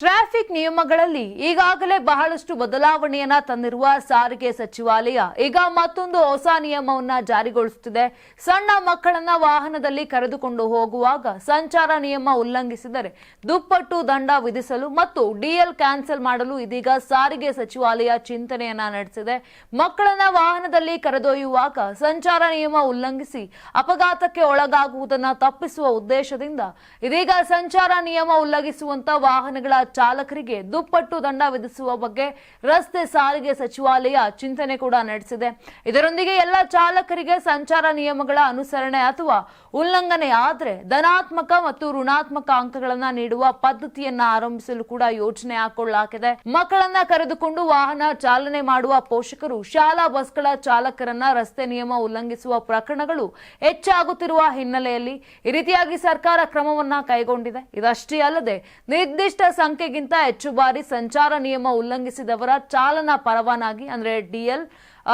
Traffic ನಿಯಮಗಳಲ್ಲಿ ಈಗಾಗಲೇ ಬಹಳಷ್ಟು ಬದಲಾವಣೆಯನ್ನ ತಂದಿರುವ ಸಾರಿಗೆ ಸಚಿವಾಲಯ ಈಗ ಮತ್ತೊಂದು ಹೊಸ ನಿಯಮವನ್ನ ಜಾರಿಗೊಳಿಸುತ್ತಿದೆ. ಸಣ್ಣ ಮಕ್ಕಳನ್ನ ವಾಹನದಲ್ಲಿ ಕರೆದುಕೊಂಡು ಹೋಗುವಾಗ ಸಂಚಾರ ನಿಯಮ ಉಲ್ಲಂಘಿಸಿದರೆ ದುಪ್ಪಟ್ಟು ದಂಡ ವಿಧಿಸಲು ಮತ್ತು ಡಿಎಲ್ ಕ್ಯಾನ್ಸಲ್ ಮಾಡಲು ಇದೀಗ ಸಾರಿಗೆ ಸಚಿವಾಲಯ ಚಿಂತನೆಯನ್ನ ನಡೆಸಿದೆ. ಮಕ್ಕಳನ್ನ ವಾಹನದಲ್ಲಿ ಕರೆದೊಯ್ಯುವಾಗ ಸಂಚಾರ ನಿಯಮ ಉಲ್ಲಂಘಿಸಿ ಅಪಘಾತಕ್ಕೆ ಒಳಗಾಗುವುದನ್ನು ತಪ್ಪಿಸುವ ಉದ್ದೇಶದಿಂದ ಇದೀಗ ಸಂಚಾರ ನಿಯಮ ಉಲ್ಲಂಘಿಸುವಂತ ವಾಹನಗಳ ಚಾಲಕರಿಗೆ ದುಪ್ಪಟ್ಟು ದಂಡ ವಿಧಿಸುವ ಬಗ್ಗೆ ರಸ್ತೆ ಸಾರಿಗೆ ಸಚಿವಾಲಯ ಚಿಂತನೆ ಕೂಡ ನಡೆಸಿದೆ. ಇದರೊಂದಿಗೆ ಎಲ್ಲ ಚಾಲಕರಿಗೆ ಸಂಚಾರ ನಿಯಮಗಳ ಅನುಸರಣೆ ಅಥವಾ ಉಲ್ಲಂಘನೆ ಆದರೆ ಧನಾತ್ಮಕ ಮತ್ತು ಋಣಾತ್ಮಕ ಅಂಕಗಳನ್ನ ನೀಡುವ ಪದ್ಧತಿಯನ್ನ ಆರಂಭಿಸಲು ಕೂಡ ಯೋಜನೆ ಹಾಕೊಳ್ಳಲಾಗಿದೆ ಮಕ್ಕಳನ್ನ ಕರೆದುಕೊಂಡು ವಾಹನ ಚಾಲನೆ ಮಾಡುವ ಪೋಷಕರು, ಶಾಲಾ ಬಸ್ಗಳ ಚಾಲಕರನ್ನ ರಸ್ತೆ ನಿಯಮ ಉಲ್ಲಂಘಿಸುವ ಪ್ರಕರಣಗಳು ಹೆಚ್ಚಾಗುತ್ತಿರುವ ಹಿನ್ನೆಲೆಯಲ್ಲಿ ಈ ರೀತಿಯಾಗಿ ಸರ್ಕಾರ ಕ್ರಮವನ್ನ ಕೈಗೊಂಡಿದೆ. ಇದಷ್ಟೇ ಅಲ್ಲದೆ ನಿರ್ದಿಷ್ಟ ಸಂಖ್ಯೆಗಿಂತ ಹೆಚ್ಚು ಬಾರಿ ಸಂಚಾರ ನಿಯಮ ಉಲ್ಲಂಘಿಸಿದವರ ಚಾಲನಾ ಪರವಾನಗಿ ಅಂದ್ರೆ ಡಿಎಲ್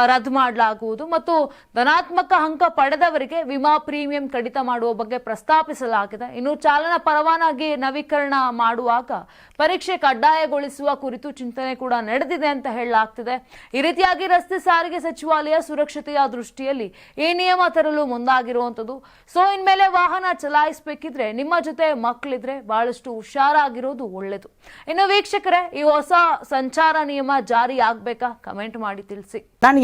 ರದ್ದು ಮಾಡಲಾಗುವುದು ಮತ್ತು ಧನಾತ್ಮಕ ಅಂಕ ಪಡೆದವರಿಗೆ ವಿಮಾ ಪ್ರೀಮಿಯಂ ಕಡಿತ ಮಾಡುವ ಬಗ್ಗೆ ಪ್ರಸ್ತಾಪಿಸಲಾಗಿದೆ. ಇನ್ನು ಚಾಲನಾ ಪರವಾನಗಿ ನವೀಕರಣ ಮಾಡುವಾಗ ಪರೀಕ್ಷೆ ಕಡ್ಡಾಯಗೊಳಿಸುವ ಕುರಿತು ಚಿಂತನೆ ಕೂಡ ನಡೆದಿದೆ ಅಂತ ಹೇಳಲಾಗ್ತಿದೆ. ಈ ರೀತಿಯಾಗಿ ರಸ್ತೆ ಸಾರಿಗೆ ಸಚಿವಾಲಯ ಸುರಕ್ಷತೆಯ ದೃಷ್ಟಿಯಲ್ಲಿ ಈ ನಿಯಮ ತರಲು ಮುಂದಾಗಿರುವಂಥದ್ದು. ಸೊ, ಇನ್ಮೇಲೆ ವಾಹನ ಚಲಾಯಿಸಬೇಕಿದ್ರೆ ನಿಮ್ಮ ಜೊತೆ ಮಕ್ಕಳಿದ್ರೆ ಬಹಳಷ್ಟು ಹುಷಾರಾಗಿರೋದು ಒಳ್ಳೆಯದು ಇನ್ನು ವೀಕ್ಷಕರೇ, ಈ ಹೊಸ ಸಂಚಾರ ನಿಯಮ ಜಾರಿ ಆಗ್ಬೇಕಾ ಕಮೆಂಟ್ ಮಾಡಿ ತಿಳಿಸಿ. ನಾನು